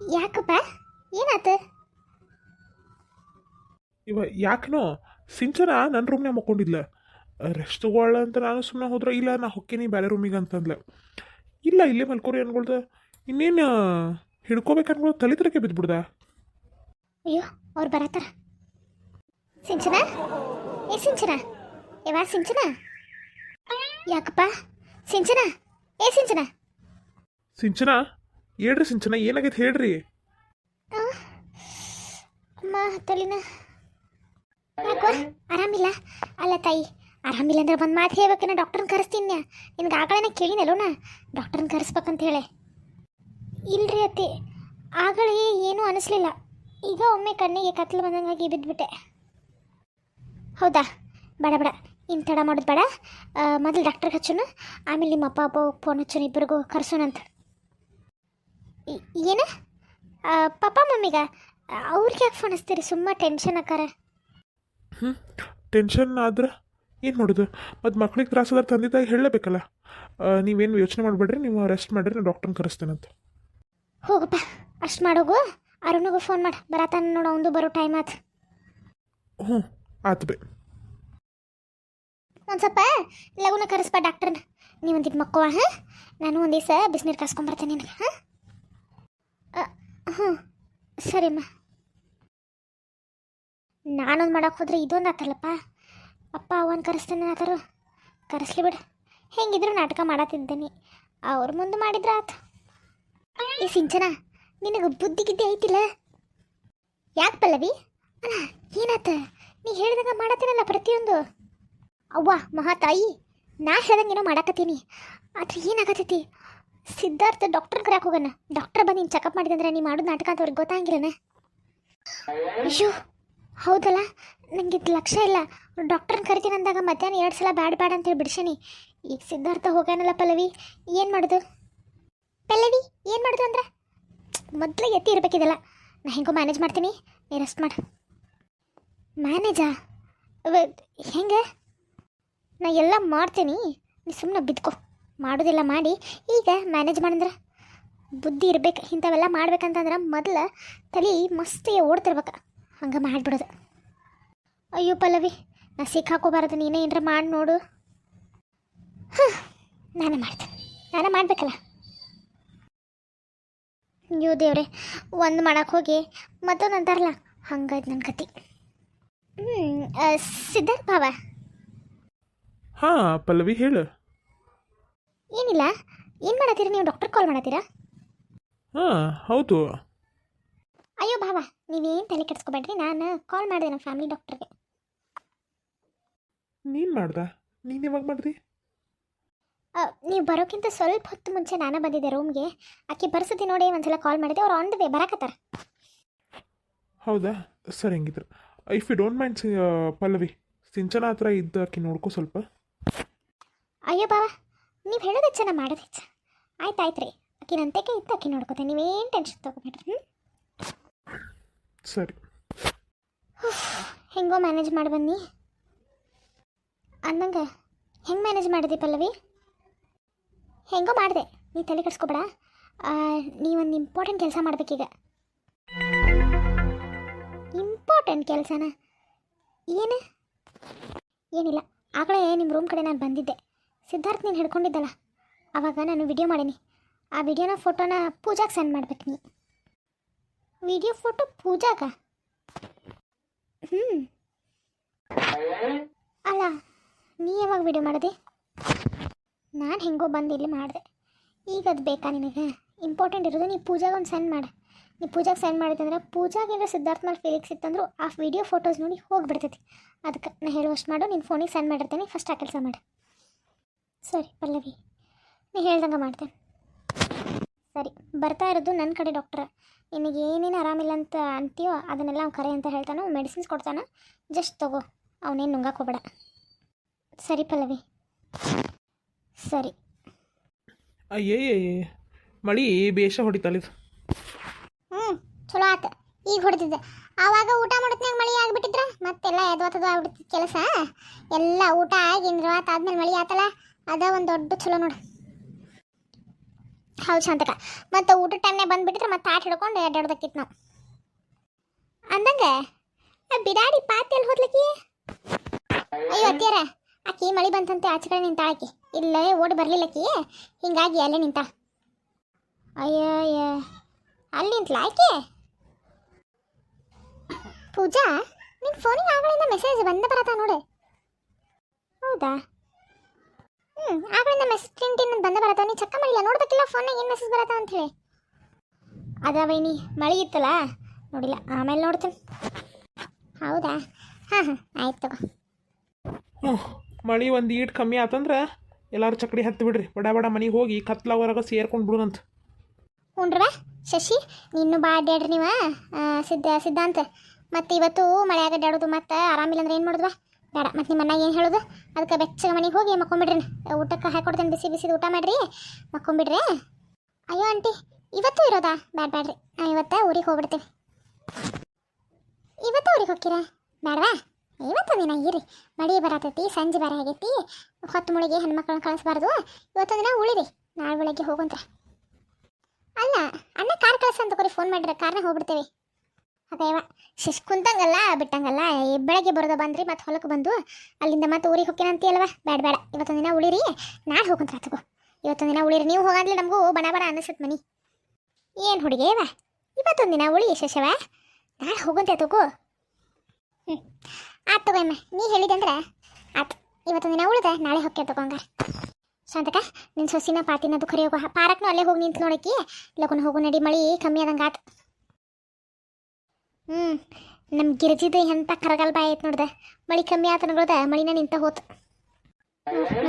ಯಾಕಪ್ಪ? ಏನಾತ? ಇವ ಯಾಕನೋ? ಸಿಂಚನ ನನ್ನ ರೂಮ್ನಾಗ ಮಕ್ಕೊಂಡಿದ್ಲ. ರೆಸ್ಟ್ ತಗೊಳ್ಳ ಅಂತ ನಾನು ಸುಮ್ಮನೆ ಹೋದ್ರೆ ಇಲ್ಲ ನಾ ಹೊಕ್ಕೇನಿ ಬೇರೆ ರೂಮಿಗೆ ಅಂತಂದ್ಲೆ ಇಲ್ಲ ಇಲ್ಲೇ ಮಲ್ಕೋರಿ ಅನ್ಕೊಳ್ದ ಇನ್ನೇನು ಹಿಡ್ಕೋಬೇಕು ಅನ್ಕೊಳ ತಲೆ ಬಿದ್ಬಿಡ್ದ? ಅಯ್ಯೋ ಅವ್ರು ಬರತ್ತಾರ. ಸಿಂಚನ? ಏ ಸಿಂಚನ? ಯಾವ ಸಿಂಚನ? ಯಾಕಪ್ಪ? ಸಿಂಚನ? ಏ ಸಿಂಚನ? ಸಿಂಚನ? ಹೇಳ್ರಿ ಸಿಂಚನ, ಏನಾಗೈತೆ ಹೇಳ್ರಿ? ಅಮ್ಮ ಆರಾಮಿಲ್ಲ? ಅಲ್ಲ ತಾಯಿ, ಆರಾಮಿಲ್ಲ ಅಂದ್ರೆ ಒಂದು ಮಾತು ಹೇಳ್ಬೇಕನ್ನ ಡಾಕ್ಟರ್ನ ಕರೆಸ್ತೀನಿ. ನಿನ್ಗೆ ಆಗಳೇನ ಕೇಳಿನಲ್ಲೋಣ ಡಾಕ್ಟರ್ನ ಕರೆಸ್ಬೇಕಂತ ಹೇಳಿ. ಇಲ್ರಿ ಅತ್ತಿ, ಆಗಳೇ ಏನೂ ಅನಿಸ್ಲಿಲ್ಲ. ಈಗ ಒಮ್ಮೆ ಕಣ್ಣಿಗೆ ಕತ್ಲು ಬಂದಂಗಾಗಿ ಬಿದ್ದುಬಿಟ್ಟೆ ಹೌದಾ? ಬೇಡ ಬೇಡ. ಇನ್ನು ತಡ ಮಾಡೋದು ಬೇಡ. ಮೊದಲು ಡಾಕ್ಟರ್ಗೆ ಹಚ್ಚೋಣ. ಆಮೇಲೆ ನಿಮ್ಮ ಅಪ್ಪ ಅಪ್ಪ ಫೋನ್ ಹಚ್ಚೋಣ ಇಬ್ಬರಿಗೂ ಕರ್ಸೋಣಂತ ಏನ? ಪಾಪ ಪಪ್ಪ ಮಮ್ಮಿಗ ಅವ್ರಿಗೆ ಯಾಕೆ ಫೋನ್ ಹಚ್ತೀರಿ? ಸುಮ್ಮ ಟೆನ್ಷನ್ ಹಾಕಾರ ಹ್ಞೂ ಟೆನ್ಷನ್ ಆದ್ರೆ ಏನು ಮಾಡೋದು? ಮತ್ತು ಮಕ್ಳಿಗೆ ತ್ರಾಸ ತಂದಿದ್ದಾಗ ಹೇಳಲೇಬೇಕಲ್ಲ. ನೀವೇನು ಯೋಚನೆ ಮಾಡಬೇಡ್ರಿ ನೀವು ರೆಸ್ಟ್ ಮಾಡಿರಿ ನಾನು ಡಾಕ್ಟರ್ನ ಕರೆಸ್ತೇನಂತ ಹೋಗಪ್ಪ ಅಷ್ಟು ಮಾಡೋಗು ಅರುಣಿಗೂ ಫೋನ್ ಮಾಡಿ ಬರತಾನ ನೋಡು ಒಂದು ಬರೋ ಟೈಮ್ ಆತು. ಹ್ಞೂ ಆತು ಬೇ. ಒಂದು ಸ್ವಲ್ಪ ಲಗುನ ಕರೆಸ್ಪ ಡಾಕ್ಟರ್ನ ನೀವು ಒಂದಿಟ್ಟು ಮಕ್ಕವ ಹಾಂ? ನಾನು ಒಂದು ದಿವಸ ಬಿಸಿನೀರು ಕಾಸ್ಕೊಂಬರ್ತೇನೆ ನಿನಗೆ ಹಾಂ? ಹ್ಞೂ ಸರಿಮ್ಮ. ನಾನೊಂದು ಮಾಡೋಕೆ ಹೋದ್ರೆ ಇದೊಂದು ಆತಲ್ಲಪ್ಪ. ಅಪ್ಪ ಅವನ್ ಕರೆಸ್ತಾನೆ ಆತರು. ಕರೆಸ್ಲಿ ಬಿಡು. ಹೆಂಗಿದ್ರು ನಾಟಕ ಮಾಡತ್ತಿದ್ದೇನೆ ಅವ್ರ ಮುಂದೆ ಮಾಡಿದ್ರೆ ಆತು. ಈ ಸಿಂಚನ, ನಿನಗೆ ಬುದ್ಧಿ ಗಿದ್ದಿ ಐತಿಲ್ಲ? ಯಾಕೆ ಪಲ್ಲವಿ? ಏನಾತ? ನೀ ಹೇಳ್ದಂಗೆ ಮಾಡತ್ತೀನಲ್ಲ ಪ್ರತಿಯೊಂದು? ಅವ್ವ ಮಹಾತಾಯಿ ನಾ ಹೇಳ್ದಂಗೇನೋ ಮಾಡಾಕತ್ತೀನಿ. ಆದ್ರೆ ಏನಾಗತ್ತೈತಿ ಸಿದ್ಧಾರ್ಥ ಡಾಕ್ಟರ್ ಕರ್ಯಾಕ ಹೋಗಣ. ಡಾಕ್ಟರ್ ಬಂದು ನೀನು ಚೆಕಪ್ ಮಾಡಿದಂದ್ರೆ ನೀ ಮಾಡೋದು ನಾಟಕ ಅಂತ ಅವ್ರಿಗೆ ಗೊತ್ತಾಗಿಲ್ಲನೆ ಅಯ್ಯೋ, ಹೌದಲ್ಲ? ನಂಗೆ ಇದು ಲಕ್ಷ್ಯ ಇಲ್ಲ. ಡಾಕ್ಟರ್ನ ಕರಿತೀನಿ ಅಂದಾಗ ಮಧ್ಯಾಹ್ನ ಎರಡು ಸಲ ಬ್ಯಾಡ್ ಬ್ಯಾಡ್ ಅಂತೇಳಿ ಬಿಡ್ಸೇನಿ. ಈಗ ಸಿದ್ಧಾರ್ಥ ಹೋಗ್ಯಾನಲ್ಲ ಪಲ್ಲವಿ, ಏನು ಮಾಡೋದು? ಪಲ್ಲವಿ, ಏನು ಮಾಡೋದು ಅಂದ್ರೆ? ಮೊದಲು ಎತ್ತಿ ಇರಬೇಕಿದೆಲ್ಲ. ನಾ ಹೆಂಗೋ ಮ್ಯಾನೇಜ್ ಮಾಡ್ತೀನಿ. ನೀ ರೆಸ್ಟ್ ಮಾಡು. ಮ್ಯಾನೇಜಾ ಹೆಂಗೆ? ನಾ ಎಲ್ಲ ಮಾಡ್ತೀನಿ. ನೀ ಸುಮ್ಮನೆ ಬಿದ್ಕೋ. ಮಾಡೋದಿಲ್ಲ ಮಾಡಿ, ಈಗ ಮ್ಯಾನೇಜ್ ಮಾಡಂದ್ರೆ ಬುದ್ಧಿ ಇರ್ಬೇಕು. ಇಂಥವೆಲ್ಲ ಮಾಡ್ಬೇಕಂತಂದ್ರೆ ಮೊದಲು ತಲೆ ಮಸ್ತಿ ಓಡ್ತಿರ್ಬೇಕು. ಹಂಗೆ ಮಾಡಿಬಿಡೋದು. ಅಯ್ಯೋ ಪಲ್ಲವಿ, ನಾ ಸಿಕ್ಕಾಕೋಬಾರದು ನೀನೇ ಏನಾರ ಮಾಡಿ ನೋಡು. ಹಾಂ, ನಾನೇ ಮಾಡ್ತೀನಿ ನಾನೇ ಮಾಡಬೇಕಲ್ಲ. ಅಯ್ಯೋ ದೇವ್ರೆ, ಒಂದು ಮಾಡಕ್ಕೆ ಹೋಗಿ ಮತ್ತೊಂದು ಅಂತಾರಲ್ಲ ಹಂಗಾಯ್ತು ನನ್ನ ಕತಿ ಹ್ಞೂ ಸಿದ್ಧಾರ್ಥ ಭಾವ. ಹಾಂ, ಪಲ್ಲವಿ ಹೇಳು. ಏನಿಲ್ಲ ಏನು ಮಾಡತ್ತೀರಾ ನೀವು? ಡಾಕ್ಟರ್ ಕಾಲ್ ಮಾಡತ್ತೀರಾ? ಹಾಂ ಹೌದು. ಅಯ್ಯೋ ಭಾವ ನೀವೇನು ತಲೆ ಕೆಡಿಸ್ಕೊಬೇಡ್ರಿ ನಾನು ಕಾಲ್ ಮಾಡಿದೆ ನಮ್ಮ ಫ್ಯಾಮಿಲಿ ಡಾಕ್ಟರ್ಗೆ ನೀನು ಮಾಡ್ದ? ನೀನು ಯಾವಾಗ ಮಾಡ್ದಿ? ನೀವು ಬರೋಕ್ಕಿಂತ ಸ್ವಲ್ಪ ಹೊತ್ತು ಮುಂಚೆ ನಾನು ಬಂದಿದ್ದೆ ರೂಮ್ಗೆ ಆಕೆ ಬರ್ಸತಿ ನೋಡಿ ಒಂದ್ಸಲ ಕಾಲ್ ಮಾಡಿದೆ ಅವ್ರು ಆನ್ ದ ವೇ ಬರಾಕತ್ತಾರ. ಹೌದಾ? ಸರಿ ಹಂಗಿದ್ರು. If you don't mind Pallavi Sinchana ಹತ್ರ ಇದ್ದ ಆಕೆ ನೋಡ್ಕೊ ಸ್ವಲ್ಪ. ಅಯ್ಯೋ ಭಾವ ನೀವು ಹೇಳೋದು ಹೆಚ್ಚ ನಾ ಮಾಡೋದು ಹೆಚ್ಚ. ಆಯ್ತು ಆಯ್ತು ರೀ. ಅಕ್ಕಿ ನಂತೆಗೆ ಇತ್ತು ಅಕ್ಕಿ ನೋಡ್ಕೋತೆ ನೀವೇನು ಟೆನ್ಷನ್ ತೊಗೋಬೇಡ್ರಿ ಹ್ಞೂ ಸರಿ. ಹೆಂಗೋ ಮ್ಯಾನೇಜ್ ಮಾಡಿ ಬನ್ನಿ. ಅಂದಂಗೆ ಹೆಂಗೆ ಮ್ಯಾನೇಜ್ ಮಾಡಿದೆ ಪಲ್ಲವಿ? ಹೆಂಗೋ ಮಾಡಿದೆ. ನೀ ತಲೆ ಕೆಡಿಸ್ಕೊಬೇಡ. ನೀವೊಂದು ಇಂಪಾರ್ಟೆಂಟ್ ಕೆಲಸ ಮಾಡಬೇಕೀಗ. ಇಂಪಾರ್ಟೆಂಟ್ ಕೆಲಸನ? ಏನು? ಏನಿಲ್ಲ. ಆಗಲೇ ನಿಮ್ಮ ರೂಮ್ ಕಡೆ ನಾನು ಬಂದಿದ್ದೆ. ಸಿದ್ಧಾರ್ಥ್ ನೀನು ಹಿಡ್ಕೊಂಡಿದ್ದಲ್ಲ? ಆವಾಗ ನಾನು ವಿಡಿಯೋ ಮಾಡೀನಿ. ಆ ವಿಡಿಯೋನ ಫೋಟೋನ ಪೂಜಾಗೆ ಸೆಂಡ್ ಮಾಡ್ಬೇಕು ನೀ. ವಿಡಿಯೋ ಫೋಟೋ ಪೂಜಾಗ ಹ್ಞೂ ಅಲ್ಲ, ನೀ ಯಾವಾಗ ವಿಡಿಯೋ ಮಾಡಿದೆ? ನಾನು ಹೆಂಗೋ ಬಂದು ಇಲ್ಲಿ ಮಾಡಿದೆ. ಈಗ ಅದು ಬೇಕಾ ನಿನಗೆ? ಇಂಪಾರ್ಟೆಂಟ್ ಇರೋದು ನೀ ಪೂಜಾಗೆ ಒಂದು ಸೆಂಡ್ ಮಾಡು. ನೀ ಪೂಜಾಗೆ ಸೆಂಡ್ ಮಾಡಿದಂದ್ರೆ ಪೂಜಾಗೆ ಏನೋ ಸಿದ್ಧಾರ್ಥ ಮೇಲೆ ಫೀಲಿಂಗ್ಸ್ ಇತ್ತಂದ್ರೂ ಆ ವಿಡಿಯೋ ಫೋಟೋಸ್ ನೋಡಿ ಹೋಗಿಬಿಡ್ತೈತಿ. ಅದಕ್ಕೆ ನಾನು ಹೇಳುವಷ್ಟು ಮಾಡು ನಿನ್ನ ಫೋನಿಗೆ ಸೆಂಡ್ ಮಾಡಿರ್ತೀನಿ ಫಸ್ಟ್ ಆ ಕೆಲಸ ಮಾಡು. ಸರಿ ಪಲ್ಲವಿ. ನೀ ಹೇಳ್ದಂಗೆ ಮಾಡ್ತೇನೆ ಸರಿ ಬರ್ತಾ ಇರೋದು ನನ್ನ ಕಡೆ ಡಾಕ್ಟ್ರ. ನಿನಗೆ ಏನೇನು ಆರಾಮಿಲ್ಲ ಅಂತ ಅಂತೀಯೋ ಅದನ್ನೆಲ್ಲ ಅವ್ನು ಕರೆ ಅಂತ ಹೇಳ್ತಾನೋ ಮೆಡಿಸಿನ್ಸ್ ಕೊಡ್ತಾನೆ ಜಸ್ಟ್ ತಗೋ. ಅವನೇನು ನುಂಗಕ್ಕೆ ಹೋಗ್ಬೇಡ. ಸರಿ ಪಲ್ಲವಿ. ಸರಿ. ಅಯ್ಯೇ ಮಳಿ ಬೇಷ ಹೊಡಿತಾಳಿ ಹ್ಞೂ ಚಲೋ ಆತ. ಈಗ ಹೊಡೆದಿದ್ದೆ. ಆವಾಗ ಊಟ ಮಾಡೋತ್ನಾಗ ಮಳೆ ಆಗ್ಬಿಟ್ಟಿದ್ರ? ಮತ್ತೆಲ್ಲ ಎದ್ವತ್ತದ ಆಗ್ಬಿಡ್ತಿತ್ತು ಕೆಲಸ? ಎಲ್ಲ ಊಟ ಆಗಿ ಇಂದ್ರವಾತ ಆದ್ಮೇಲೆ ಮಳೆ ಆತಲ್ಲ? ಅದ ಒಂದು ದೊಡ್ಡ ಚಲೋ ನೋಡಿ. ಹೌದು ಶಾಂತಕ. ಮತ್ತು ಊಟದ ಟೈಮ್ನಾಗ ಬಂದುಬಿಟ್ಟಿದ್ರೆ ಮತ್ತೆ ಆಟ ಹಿಡ್ಕೊಂಡು ಅಡ್ಡಾಡೋದಕ್ಕಿತ್ತು ನಾವು. ಅಂದಂಗೆ? ಬಿಡಾಡಿ ಪಾತಿ ಎಲ್ಲಿ ಹೋದ್ಲಕ್ಕಿ ಅಯ್ಯೋ ಅತ್ತಿಯಾರ, ಆಕಿ ಮಳಿ ಬಂತಂತೆ ಆಚೆ ಕಡೆ ನಿಂತಾಳಕಿ. ಇಲ್ಲೇ ಓಡಿ ಬರಲಿಲ್ಲಕ್ಕಿ ಹಿಂಗಾಗಿ ಅಲ್ಲೇ ನಿಂತ ಅಯ್ಯೋ ಅಯ್ಯೋ ಅಲ್ಲಿ ನಿಂತಲ ಆಕೆ? ಪೂಜಾ ನಿನ್ನ ಫೋನಿಗೆ ಆಗಳಿಂದ ಮೆಸೇಜ್ ಬಂದ ಬರತ್ತ ನೋಡು. ಹೌದಾ? ಹ್ಞೂ ಆಗಲಿಂದ ಮೆಸೇಜ್ ಪ್ರಿಂಟ್ ಬಂದ ಬರತ್ತ. ನೀ ಚೆಕ್ ಮಾಡಿಲ್ಲ? ನೋಡ್ಬೇಕಿಲ್ಲ ಫೋನ್ ಏನು ಮೆಸೇಜ್ ಬರತ್ತ ಅಂತ ಹೇಳಿ. ಅದ ವೈನಿ ಮಳೆ ಇತ್ತಲ್ಲ? ನೋಡಿಲ್ಲ. ಆಮೇಲೆ ನೋಡ್ತೀನಿ. ಹೌದಾ? ಹಾಂ ಹಾಂ ಆಯ್ತು ತಗೋ. ಹ್ಞೂ ಮಳೆ ಒಂದು ಈಟ್ ಕಮ್ಮಿ ಆತಂದ್ರೆ ಎಲ್ಲರೂ ಚಕಡಿ ಹತ್ತು ಬಿಡ್ರಿ. ಬಡ ಬಡ ಮನೆಗೆ ಹೋಗಿ ಕತ್ಲವರೆಗೆ ಸೇರ್ಕೊಂಡು ಬಿಡುದಂತ ಹ್ಞೂನ್ರವ ಶಶಿ. ನೀನು ಬಾ ಅಡ್ಡಾಡ್ರಿ ನೀವ. ಸಿದ್ಧ ಸಿದ್ಧಾಂತ. ಮತ್ತು ಇವತ್ತು ಮಳೆ ಅಡ್ಡಾಡೋದು ಮತ್ತು ಆರಾಮಿಲ್ಲ ಅಂದ್ರೆ ಏನು ಮಾಡೋದು ಬೇಡ ಮತ್ತು ನಿಮ್ಮ ಮನ್ಯಾಗ ಏನು ಹೇಳೋದು? ಅದಕ್ಕೆ ಬೆಚ್ಚಗೆ ಮನೆಗೆ ಹೋಗಿ ಮಕ್ಕೊಂಬಿಡ್ರಿ. ಊಟಕ್ಕೆ ಹಾಕೊಡ್ತೇನೆ ಬಿಸಿ ಬಿಸಿದು ಊಟ ಮಾಡಿರಿ, ಮಕ್ಕೊಂಬಿಡ್ರಿ. ಅಯ್ಯೋ ಆಂಟಿ, ಇವತ್ತು ಇರೋದಾ? ಬ್ಯಾಡ ಬ್ಯಾಡ್ರಿ. ನಾನು ಇವತ್ತು ಊರಿಗೆ ಹೋಗ್ಬಿಡ್ತೀವಿ ಇವತ್ತು ಊರಿಗೆ ಹೋಗ್ತೀರಾ? ಬೇಡವಾ ಇವತ್ತು ದಿನ ಇರಿ. ಮಳಿ ಬರತೈತಿ, ಸಂಜೆ ಬರ ಆಗೈತಿ. ಹೊತ್ತು ಮುಳಿಗೆ ಹೆಣ್ಮಕ್ಳನ್ನ ಕಳಿಸ್ಬಾರ್ದು. ಇವತ್ತು ದಿನ ಉಳಿರಿ. ನಾಳೆ ಬೆಳಗ್ಗೆ ಹೋಗಂತ ಅಲ್ಲ, ಅಣ್ಣ ಕಾರ್ ಕಳ್ಸ ಅಂತ ಕೊರಿ ಫೋನ್ ಮಾಡಿದ್ರೆ ಕಾರ್ನ ಹೋಗ್ಬಿಡ್ತೇವೆ. ಅದೇವ ಶಿಶ್ ಕುಂತಂಗಲ್ಲ, ಬಿಟ್ಟಂಗಲ್ಲ ಬೆಳಗ್ಗೆ ಬರೋದ ಬಂದ್ರಿ, ಮತ್ತೆ ಹೊಲಕ್ಕೆ ಬಂದು, ಅಲ್ಲಿಂದ ಮತ್ತೆ ಊರಿಗೆ ಹೋಗ್ತೀನಿ ಅಂತೀಯಲ್ವ? ಬೇಡ ಬೇಡ ಇವತ್ತೊಂದು ದಿನ ಉಳಿರಿ ನಾಳೆ ಹೋಗಂತ ತಗೋ. ಇವತ್ತೊಂದು ದಿನ ಉಳಿರಿ, ನೀವು ಹೋಗಂದ್ಲಿ ನಮಗೂ ಬಣ ಬಣ ಅನ್ನಿಸುತ್ತೆ ಮನಿ. ಏನು ಹುಡುಗೇವ ಇವತ್ತೊಂದು ದಿನ ಉಳಿ ಶಶವ. ನಾಳೆ ಹೋಗಂತ ತಗೋ. ಹ್ಞೂ ಆಯ್ತು ತಗೋ ಅಮ್ಮ ನೀ ಹೇಳಿದಂದ್ರೆ ಆಯ್ತು ಇವತ್ತೊಂದು ದಿನ ಉಳಿದ, ನಾಳೆ ಹೊಕ್ಕೆ ತಗೊಂಗ ಶಾಂತಕ ನಿನ್ನ ಸೊಸಿನ ಪಾತಿನದು ಕರಿ ಹೋಗೋ ಪಾರಕ್ನು ಅಲ್ಲೇ ಹೋಗಿ ನಿಂತು ನೋಡಕ್ಕೆ ಲಗುನ ಹೋಗು ನಡಿ ಮಳಿ ಕಮ್ಮಿ ಆದಂಗೆ ಆತು. ಹ್ಞೂ ನಮ್ಮ ಗಿರ್ಜಿದು ಎಂಥ ಕರಗಲ್ ಬಾಯ್ ಐತೆ ನೋಡ್ದೆ. ಮಳಿ ಕಮ್ಮಿ ಆತ ನೋಡ್ದ ಮಳಿನ ನಿಂತ ಹೋತು.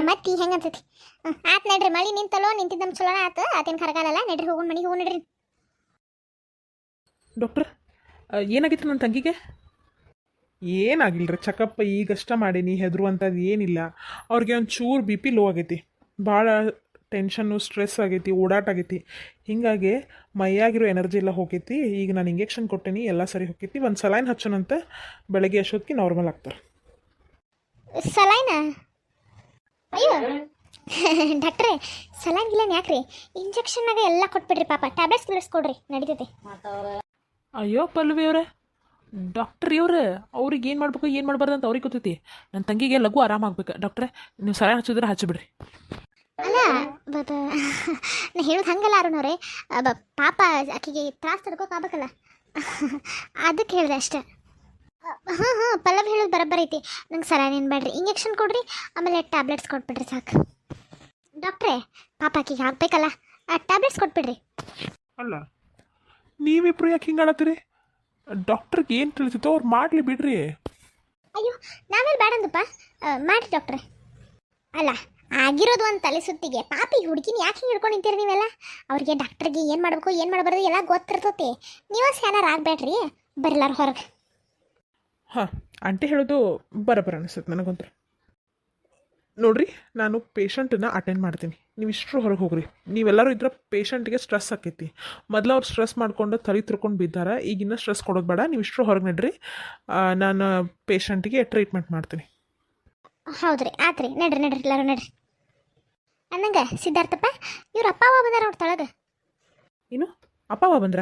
ಮತ್ತೆ ಹೆಂಗೆ ಅನ್ಸತಿ? ಆತ್ ನಡ್ರಿ, ಮಳಿ ನಿಂತಲೋ ನಿಂತಿದ್ದ ನಮ್ಮ ಚಲೋನ ಆತು. ಅದೇನು ಕರಗಾಲಲ್ಲ, ನಡ್ರಿ ಹೋಗೋಣ ಮಣಿ ಹೋಗು ನಡ್ರಿ. ಡಾಕ್ಟ್ರ್ ಏನಾಗಿತ್ತು ನನ್ನ ತಂಗಿಗೆ? ಏನಾಗಿಲ್ಲ ರೀ ಚೆಕಪ್ ಈಗಷ್ಟ ಮಾಡೀನಿ ಹೆದರುವಂಥದ್ದು ಏನಿಲ್ಲ. ಅವ್ರಿಗೆ ಒಂದು ಚೂರು ಬಿ ಪಿ ಲೋ ಆಗೈತಿ. ಭಾಳ ಟೆನ್ಷನ್ನು ಸ್ಟ್ರೆಸ್ ಆಗೈತಿ ಓಡಾಟ ಆಗೈತಿ. ಹೀಗಾಗಿ ಮೈಯಾಗಿರೋ ಎನರ್ಜಿ ಎಲ್ಲ ಹೋಗೈತಿ. ಈಗ ನಾನು ಇಂಜೆಕ್ಷನ್ ಕೊಟ್ಟೇನಿ ಎಲ್ಲ ಸರಿ ಹೋಗೈತಿ. ಒಂದು ಸಲೈನ್ ಹಚ್ಚೋಣಂತೆ ಬೆಳಗ್ಗೆ ಅಷ್ಟೊತ್ತಿಗೆ ನಾರ್ಮಲ್ ಆಗ್ತಾರೆ. ಸಲೈನಾ ಅಯ್ಯೋ. ಡಾಕ್ಟ್ರೆ ಸಲೈನ್ ಇಲ್ಲ ಯಾಕ್ರಿ? ಇಂಜೆಕ್ಷನ್ನಾಗ ಎಲ್ಲ ಕೊಟ್ಬಿಡ್ರಿ ಪಾಪ. ಟ್ಯಾಬ್ಲೆಟ್ಸ್ ಗಿಬ್ಲೆಟ್ಸ್ ಕೊಡ್ರಿ ನಡೀತೈತಿ. ಅಯ್ಯೋ ಪಲ್ವಿ ಅವರೇ. ಡಾಕ್ಟ್ರ್ ಇವ್ರೆ ಅವ್ರಿಗೆ ಏನು ಮಾಡಬೇಕು ಏನು ಮಾಡಬಾರ್ದು ಅಂತ ಅವ್ರಿಗೆ ಗೊತ್ತೈತಿ. ನನ್ನ ತಂಗಿಗೆ ಲಘು ಆರಾಮಾಗಬೇಕು. ಡಾಕ್ಟ್ರೆ ನೀವು ಸಲೈನ್ ಹಚ್ಚಿದ್ರೆ ಹಚ್ಚಿಬಿಡ್ರಿ. ಅಲ್ಲ ಬ- ಬ- ನಾ ಹೇಳೋದು ಹಂಗಲ್ಲ ಅರುಣವ್ರೆ. ಬ ಪಾಪ ಆಕೆಗೆ ತ್ರಾಸ ತಡ್ಕೋಕಾಗಬೇಕಲ್ಲ ಅದಕ್ಕೆ ಹೇಳಿದೆ ಅಷ್ಟೇ. ಹಾಂ ಹಾಂ ಪಲ್ಲವ್ ಹೇಳೋದು ಬರೋಬ್ಬರ ಐತಿ. ನಂಗೆ ಸರ ಬೇಡ್ರಿ. ಇಂಜೆಕ್ಷನ್ ಕೊಡ್ರಿ ಆಮೇಲೆ ಟ್ಯಾಬ್ಲೆಟ್ಸ್ ಕೊಟ್ಬಿಡ್ರಿ ಸಾಕು. ಡಾಕ್ಟ್ರೇ ಪಾಪ ಆಕೆಗೆ ಆ ಟ್ಯಾಬ್ಲೆಟ್ಸ್ ಕೊಟ್ಬಿಡ್ರಿ. ಅಲ್ಲ ನೀವಿಬ್ರು ಯಾಕೆ ಹಿಂಗೆ ಆಡತ್ತೀರಿ? ಡಾಕ್ಟ್ರಿಗೆ ಏನು ತಿಳಿಸುತ್ತೋ ಅವ್ರು ಮಾಡಲಿ ಬಿಡ್ರಿ. ಅಯ್ಯೋ ನಾವೇ ಬೇಡಂದಪ್ಪ ಮಾಡಿರಿ ಡಾಕ್ಟ್ರೆ. ಅಲ್ಲ ಆಗಿರೋದು ಒಂದು ತಲೆ ಸುತ್ತಿಗೆ. ಪಾಪಿ ಹುಡುಗಿನ ಯಾಕೆ ಹಿಡ್ಕೊಂಡು ನಿಂತೀರಿ ನೀವೆಲ್ಲ? ಅವ್ರಿಗೆ ಡಾಕ್ಟ್ರಿಗೆ ಏನು ಮಾಡಬೇಕು ಏನು ಮಾಡಬಾರ್ದು ಎಲ್ಲ ಗೊತ್ತಿರ್ತೈತಿ. ನೀವು ಸ್ಯಾನರ್ ಆಗಬೇಡ್ರಿ. ಬರಲಾರ ಹೊರಗೆ. ಹಾಂ ಆಂಟಿ ಹೇಳೋದು ಬರಬರ ಅನಿಸುತ್ತೆ ನನಗಂತೂ. ನೋಡ್ರಿ ನಾನು ಪೇಷಂಟನ್ನ ಅಟೆಂಡ್ ಮಾಡ್ತೀನಿ. ನೀವು ಇಷ್ಟರು ಹೊರಗೆ ಹೋಗ್ರಿ. ನೀವೆಲ್ಲರೂ ಇದ್ರೆ ಪೇಷಂಟ್ಗೆ ಸ್ಟ್ರೆಸ್ ಆಕೈತಿ. ಮೊದಲು ಅವ್ರು ಸ್ಟ್ರೆಸ್ ಮಾಡ್ಕೊಂಡು ತಲೆ ತಿರ್ಕೊಂಡು ಬಿದ್ದಾರೆ ಈಗಿನ್ನ ಸ್ಟ್ರೆಸ್ ಕೊಡೋದು ಬೇಡ ನೀವು ಇಷ್ಟರು ಹೊರಗೆ ನಡ್ರಿ. ನಾನು ಪೇಷಂಟಿಗೆ ಟ್ರೀಟ್ಮೆಂಟ್ ಮಾಡ್ತೀನಿ. ಹೌದ್ರಿ ಆತ್ರಿ. ನಡ್ರಿ ನಡ್ರಿ ಎಲ್ಲರೂ ನಡ್ರಿ. ಅನ್ನಂಗ ಸಿದ್ಧಾರ್ಥಪ್ಪ ಇವ್ರ ಅಪ್ಪ ಅವ ಬಂದಾರ ಅವ್ರ ತಳಗ. ಏನು? ಅಪ್ಪ ಅವ ಬಂದ್ರ?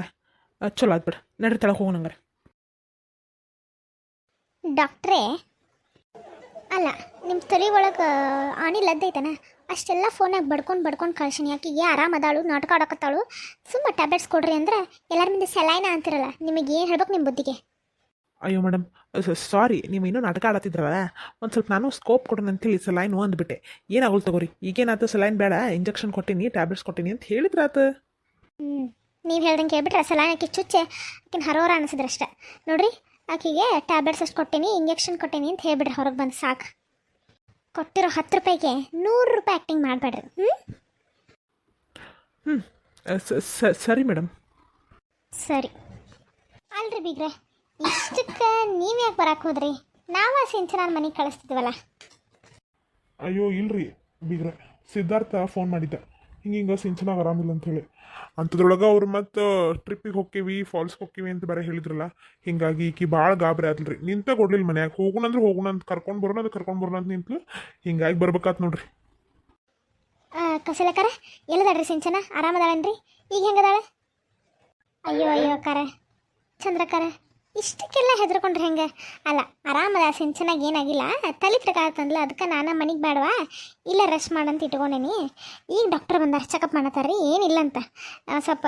ಚಲೋ ಆಯ್ತು ಬಿಡ ನಡ್ರಿ ತಳಗ ಹೋಗೋಣ ಹಂಗಾರೆ. ಡಾಕ್ಟ್ರೇ ಅಲ್ಲ ನಿಮ್ಮ ತಲೆ ಒಳಗೆ ಆಣಿ ಲದ್ದೈತನ ಅಷ್ಟೆಲ್ಲ ಫೋನಾಗ ಬಡ್ಕೊಂಡು ಬಡ್ಕೊಂಡು ಕಳ್ಸಿನಿ ಆಕಿಗೆ ಆರಾಮದಾಳು ನಾಟಕ ಆಡಕತ್ತಾಳು ಸುಮ್ಮ ಟ್ಯಾಬ್ಲೆಟ್ಸ್ ಕೊಡ್ರಿ ಅಂದ್ರೆ ಎಲ್ಲರ ಮುಂದೆ ಸೆಲೈನ ಅಂತಿರಲ್ಲ ನಿಮಗೆ ಏನು ಹೇಳ್ಬೇಕು ನಿಮ್ಮ ಬುದ್ಧಿಗೆ? ಅಯ್ಯೋ ಮೇಡಮ್ ಸಾರಿ ನೀವು ಇನ್ನೂ ನಾಟಕ ಆಡತ್ತಿದ್ರಲ್ಲ? ಒಂದು ಸ್ವಲ್ಪ ನಾನು ಸ್ಕೋಪ್ ಕೊಡೋಣ ಅಂತೇಳಿ ಸಲೈನ್ ಅಂದ್ಬಿಟ್ಟೆ ಏನಾಗಲ್ ತಗೋರಿ? ಈಗೇನಾಯ್ತು ಸಲೈನ್ ಬೇಡ ಇಂಜೆಕ್ಷನ್ ಕೊಟ್ಟಿನಿ ಟ್ಯಾಬ್ಲೆಟ್ಸ್ ಕೊಟ್ಟಿನಿ ಅಂತ ಹೇಳಿದ್ರಾತ. ಹ್ಞೂ ನೀವು ಹೇಳ್ದಂಗೆ ಕೇಳ್ಬಿಟ್ರೆ ಸಲೈನ್ ಆಕೆ ಚುಚ್ಚೆ ಆಕಿನ ಹರೋರ ಅನಿಸಿದ್ರಷ್ಟೆ ನೋಡ್ರಿ ಆಕೆಗೆ ಟ್ಯಾಬ್ಲೆಟ್ಸ್ ಅಷ್ಟು ಕೊಟ್ಟೀನಿ ಇಂಜೆಕ್ಷನ್ ಕೊಟ್ಟೀನಿ ಅಂತ ಹೇಳ್ಬಿಡ್ರಿ ಹೊರಗೆ ಬಂದು ಸಾಕು. ಕೊಟ್ಟಿರೋ ಹತ್ತು ರೂಪಾಯಿಗೆ ನೂರು ರೂಪಾಯಿ ಆ್ಯಕ್ಟಿಂಗ್ ಮಾಡಬೇಡ್ರಿ. ಹ್ಞೂ ಹ್ಞೂ ಸರಿ ಮೇಡಮ್ ಸರಿ. ಅಲ್ರಿ ಬೀಗ್ರೆ. ಇಷ್ಟಕ್ಕೆ ನೀವು ಯಾಕೆ ಬರಕ್ಕೆ ಹೋದ್ರಿ? ನಾವ ಸಿಂಚನಾನ ಸಿಂಚನ ಮನೆಗೆ ಕಳಿಸ್ತಿದ್ವಲ್ಲ. ಅಯ್ಯೋ ಇಲ್ರಿ. ಬೀಗ್ರೆ ಸಿದ್ಧಾರ್ಥ ಫೋನ್ ಮಾಡಿದ್ದ. ಹಿಂಗೆ ಹಿಂಗೆ ಸಿಂಚನ ಆರಾಮಿಲ್ಲ ಅಂತೇಳಿ ಅಂಥದ್ರೊಳಗೆ ಅವ್ರು ಮತ್ತು ಟ್ರಿಪ್ಪಿಗೆ ಹೋಗ್ಕಿವಿ ಫಾಲ್ಸ್ಗೆ ಹೋಗ್ಕಿವಿ ಅಂತ ಬೇರೆ ಹೇಳಿದ್ರಲ್ಲ. ಹಿಂಗಾಗಿ ಈಕಿ ಭಾಳ ಗಾಬರಿ ಆದ್ಲ್ರಿ ನಿಂತ ಕೊಡ್ಲಿಲ್ಲ ಮನ್ಯಾಗ. ಹೋಗೋಣ ಅಂದ್ರೆ ಹೋಗೋಣ ಅಂತ ಕರ್ಕೊಂಡು ಬರೋಣ ಅದು ಕರ್ಕೊಂಡು ಬರೋಣ ಅಂತ ನಿಂತ್ಲು. ಹಿಂಗಾಗಿ ಬರ್ಬೇಕಾತ್ ನೋಡ್ರಿ. ಕೌಶಲ್ಯಕರ ಎಲ್ಲದಾಳ್ರಿ ಸಿಂಚನ? ಆರಾಮದಾಳನ್ರಿ? ಈಗ ಹೆಂಗದಾಳೆ? ಅಯ್ಯೋ ಅಯ್ಯೋ ಕರ ಚಂದ್ರಕರ. ಇಷ್ಟಕ್ಕೆಲ್ಲ ಹೆದರ್ಕೊಂಡ್ರೆ ಹೆಂಗೆ? ಅಲ್ಲ, ಆರಾಮದ, ಸಿಂಚನಾಗಿ ಏನಾಗಿಲ್ಲ. ತಲೆ ಅದಕ್ಕೆ ನಾನು ಮನೆಗೆ ಬೇಡವಾ? ಇಲ್ಲ ರೆಸ್ಟ್ ಮಾಡಂತ ಇಟ್ಕೊಂಡೇನಿ. ಈಗ ಡಾಕ್ಟರ್ ಬಂದಾರ ಚೆಕಪ್ ಮಾಡತ್ತಾರ ರೀ ಏನಿಲ್ಲ ಅಂತ ಸ್ವಲ್ಪ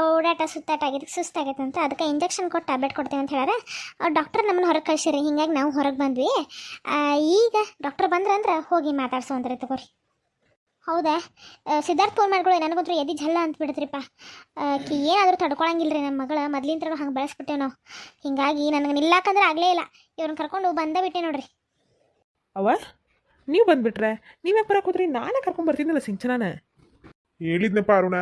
ಓಡಾಟ ಸುತ್ತಾಟ ಆಗೈತೆ ಸುಸ್ತಾಗೈತೆ ಅಂತ ಅದಕ್ಕೆ ಇಂಜೆಕ್ಷನ್ ಕೊಟ್ಟು ಟ್ಯಾಬ್ಲೆಟ್ ಕೊಡ್ತೇವೆ ಅಂತ ಹೇಳಾರ ಡಾಕ್ಟರ್ ನಮ್ಮನ್ನ ಹೊರಗೆ ಕಳಿಸಿರಿ ಹಿಂಗಾಗಿ ನಾವು ಹೊರಗೆ ಬಂದ್ವಿ. ಈಗ ಡಾಕ್ಟರ್ ಬಂದ್ರಂದ್ರೆ ಹೋಗಿ ಮಾತಾಡ್ಸೋ ಅಂದ್ರೆ ತಗೋರಿ. ಹೌದಾ? ಸಿದ್ಧಾರ್ಥ ಫೋನ್ ಮಾಡ್ಕೊಳ್ಳಿ ನನಗಂತೂ ಎದಿ ಜಲ್ಲ ಅಂತ ಬಿಡ್ತ್ರಿಪ್ಪ ಆಕಿ ಏನಾದರೂ ತಡ್ಕೊಳಂಗಿಲ್ಲ ರೀ ನಮ್ಮ ಮಗಳ ಮೊದ್ಲಿಂತ್ರ ಹಂಗೆ ಬೆಳೆಸ್ಬಿಟ್ಟೇವೆ ನಾವು. ಹಿಂಗಾಗಿ ನನಗೆ ನಿಲ್ಲಾಕಂದ್ರೆ ಆಗಲೇ ಇಲ್ಲ. ಇವ್ರನ್ನ ಕರ್ಕೊಂಡು ಬಂದೇ ಬಿಟ್ಟೆ ನೋಡ್ರಿ. ಅವ ನೀವು ಬಂದ್ಬಿಟ್ರೆ ನೀವೇ ಬರೋ ಕೂತ್ರಿ ನಾನೇ ಕರ್ಕೊಂಬರ್ತೀನಲ್ಲ ಸಿಂಚನಾನ. ಹೇಳಿದ್ನಪ್ಪ ಅರುಣ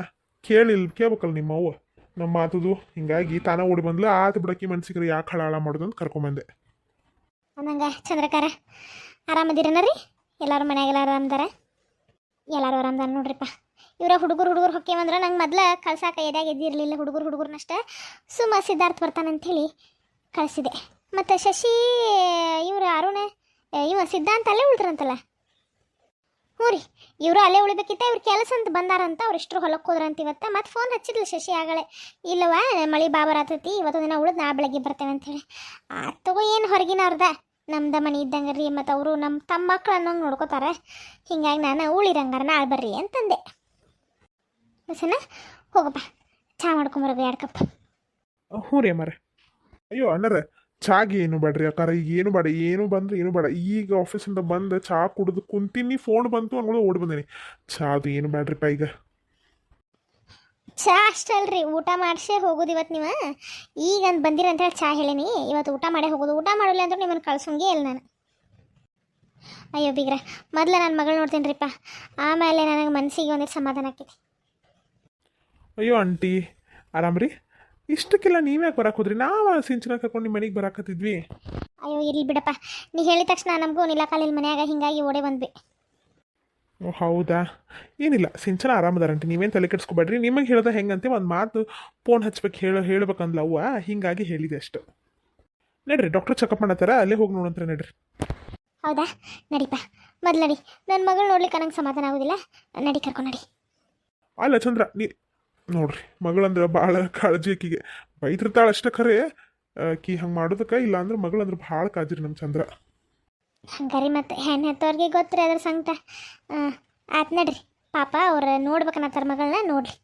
ಕೇಳಿಲ್ಲ ಕೇಳ್ಬೇಕಲ್ಲ ನಿಮ್ಮ ಅವ್ವ. ನಮ್ಮ ಮಾತದು ಹಿಂಗಾಗಿ ತಾನ ಓಡಿ ಬಂದ್ಲು ಆತು ಬಿಡಕ್ಕಿ ಮನ್ಸಿಗೆ ಯಾಕೆ ಹಳಾಳ ಮಾಡೋದು ಅಂತ ಕರ್ಕೊಂಬಂದೆ. ಅಂದಂಗ ಚಂದ್ರಕಾರ. ಆರಾಮದಿರನ ರೀ? ಎಲ್ಲರೂ ಮನೆಯಾಗೆಲ್ಲ ಆರಾಮದಾರ? ಎಲ್ಲರೂ ಆರಾಮದಾರ ನೋಡ್ರಿಪ್ಪ. ಇವರ ಹುಡುಗರು ಹುಡುಗರು ಹೊಕ್ಕೇವಂದ್ರೆ ನಂಗೆ ಮೊದ್ಲು ಕಳ್ಸಾಕ ಎದಾಗ ಎದ್ದಿರಲಿಲ್ಲ ಹುಡುಗರು ಹುಡುಗರ್ನಷ್ಟ. ಸುಮ್ಮ ಸಿದ್ಧಾರ್ಥ ಬರ್ತಾನಂಥೇಳಿ ಕಳಿಸಿದೆ. ಮತ್ತು ಶಶಿ, ಇವರು ಅರುಣ ಇವ ಸಿದ್ಧಾಂತ ಅಲ್ಲೇ ಉಳಿದ್ರಂತಲ್ಲ? ಹ್ಞೂ ರೀ, ಇವರು ಅಲ್ಲೇ ಉಳಿಬೇಕಿತ್ತ, ಇವ್ರು ಕೆಲಸ ಅಂತ ಬಂದಾರಂತ ಅವ್ರು ಹೊಲಕ್ಕೆ ಹೋದ್ರಂತ ಇವತ್ತು ಮತ್ತೆ ಫೋನ್ ಹಚ್ಚಿದ್ಲು ಶಶಿ ಆಗಳೆ ಇಲ್ಲವ ಮಳೆ ಬಾಬರ್ ಆತೈತಿ ಇವತ್ತು ದಿನ ಉಳಿದು ನಾ ಬೆಳಗ್ಗೆ ಬರ್ತೇವೆ ಅಂತೇಳಿ ಆ, ತಗೋ ಏನು ಹೊರಗಿನವ್ರದ? ನಮ್ದ ಮನೆ ಇದ್ದಂಗೆ ರೀ, ಮತ್ತು ಅವರು ನಮ್ಮ ತಮ್ಮ ಮಕ್ಳು ಅನ್ನೋಂಗೆ ನೋಡ್ಕೋತಾರೆ. ಹಿಂಗಾಗಿ ನಾನು ಉಳಿರಂಗಾರ ನಾಳೆ ಬರ್ರಿ ಅಂತಂದೆ. ಸನ ಹೋಗಪ್ಪ. ಚಹಾ ಮಾಡ್ಕೊಂಬರೋದು ಎರಡು ಕಪ್. ಹ್ಞೂ ರೀ ಅಮ್ಮಾರೆ. ಅಯ್ಯೋ ಅಣ್ಣರ, ಚಾಗಿ ಏನು ಬೇಡ್ರಿ ಅಕ್ಕಾರ, ಈಗ ಏನು ಬೇಡ, ಏನು ಬಂದ್ರೆ ಏನು ಬೇಡ. ಈಗ ಆಫೀಸಿಂದ ಬಂದು ಚಾ ಕುಡಿದು ಕುಂತೀನಿ ಫೋನ್ ಬಂತು ಅನ್ಕೊಂಡು ಓಡಿ ಬಂದೀನಿ. ಚಾದು ಏನು ಬೇಡ್ರಿಪ್ಪ ಈಗ? ಚಾ ಅಷ್ಟಲ್ರಿ ಊಟ ಮಾಡಿಸೇ ಹೋಗೋದು ಇವತ್ತು ನೀವು. ಈಗ ನಾನು ಬಂದಿರ ಅಂತ ಹೇಳಿ ಚಾ ಹೇಳೀನಿ. ಇವತ್ತು ಊಟ ಮಾಡೇ ಹೋಗೋದು. ಊಟ ಮಾಡಿಲ್ಲ ಅಂದ್ರೆ ನಿಮ್ಮನ್ನು ಕಳ್ಸೋಂಗೇ ಇಲ್ಲ ನಾನು. ಅಯ್ಯೋ ಬೀಗ್ರ ಮೊದಲು ನನ್ನ ಮಗಳು ನೋಡ್ತೀನಿ ರೀಪ್ಪ ಆಮೇಲೆ ನನಗೆ ಮನಸ್ಸಿಗೆ ಒಂದಿಟ್ಟು ಸಮಾಧಾನ ಆಕೈತಿ ಅಯ್ಯೋ ಆಂಟಿ ಆರಾಮ್ರಿ ಇಷ್ಟಕ್ಕೆಲ್ಲ ನೀವ್ಯಾಕೆ ಬರಕ್ಕೆ ಹೋದ್ರಿ? ನಾವು ಸಿಂಚನ ಕರ್ಕೊಂಡು ನಿಮ್ಮ ಮನೆಗೆ ಬರಕತ್ತಿದ್ವಿ ಅಯ್ಯೋ ಇರ್ಲಿ ಬಿಡಪ್ಪ. ನೀ ಹೇಳಿದ ತಕ್ಷಣ ನಮಗೂ ನಿಲ್ಲಕಾಲಿಲ್ಲ ಮನ್ಯಾಗ ಹಿಂಗಾಗಿ ಓಡೇ ಬಂದ್ವಿ. ಹೌದಾ? ಏನಿಲ್ಲ ಸಿಂಚನ ಆರಾಮದಾರಂಟಿ ನೀವೇನು ತಲೆ ಕೆಡ್ಸ್ಕೊಬೇಡ್ರಿ. ನಿಮಗೆ ಹೇಳೋದ ಹೆಂಗಂತೆ ಒಂದು ಮಾತು ಫೋನ್ ಹಚ್ಬೇಕು ಹೇಳ ಹೇಳ್ಬೇಕಂದ್ಲ ಅವ್ವ ಹಿಂಗಾಗಿ ಹೇಳಿದೆ ಅಷ್ಟು. ನಡ್ರಿ ಡಾಕ್ಟರ್ ಚೆಕಪ್ ಮಾಡತ್ತಾರ? ಅಲ್ಲೇ ಹೋಗಿ ನೋಡಂತ್ರ ನಡ್ರಿ. ಹೌದಾ? ನಡಿಪ ಮೊದ್ಲು ನಡಿ. ನನ್ನ ಮಗಳು ನೋಡ್ಲಿಕ್ಕೆ ನಂಗೆ ಸಮಾಧಾನ ಆಗೋದಿಲ್ಲ. ನಡಿ ಕರ್ಕೊಂಡು ನಡಿ. ಅಲ್ಲ ಚಂದ್ರ ನೀ ನೋಡ್ರಿ ಮಗಳಂದ್ರೆ ಭಾಳ ಕಾಳಜಿ ಆಕಿಗೆ. ಬೈತಿರ್ತಾಳೆ ಅಷ್ಟೇ ಖರೆ. ಆಕಿ ಹಂಗೆ ಮಾಡೋದಕ್ಕೆ ಇಲ್ಲ ಅಂದ್ರೆ ಮಗಳಂದ್ರೆ ಭಾಳ ಕಾಜಿರಿ ನಮ್ಮ ಚಂದ್ರ. ಹಂಗಾರಿ ಮತ್ತೆ ಹೆಣ್ಣು ಹೆತ್ತವ್ರಿಗೆ ರೀ ಅದ್ರ ಸಂಗಟ ಆತ್ ನಡ್ರಿ. ಪಾಪ ಅವ್ರು ನೋಡ್ಬೇಕನ್ನತ್ತಾರ ಮಗಳನ್ನ ನೋಡ್ರಿ.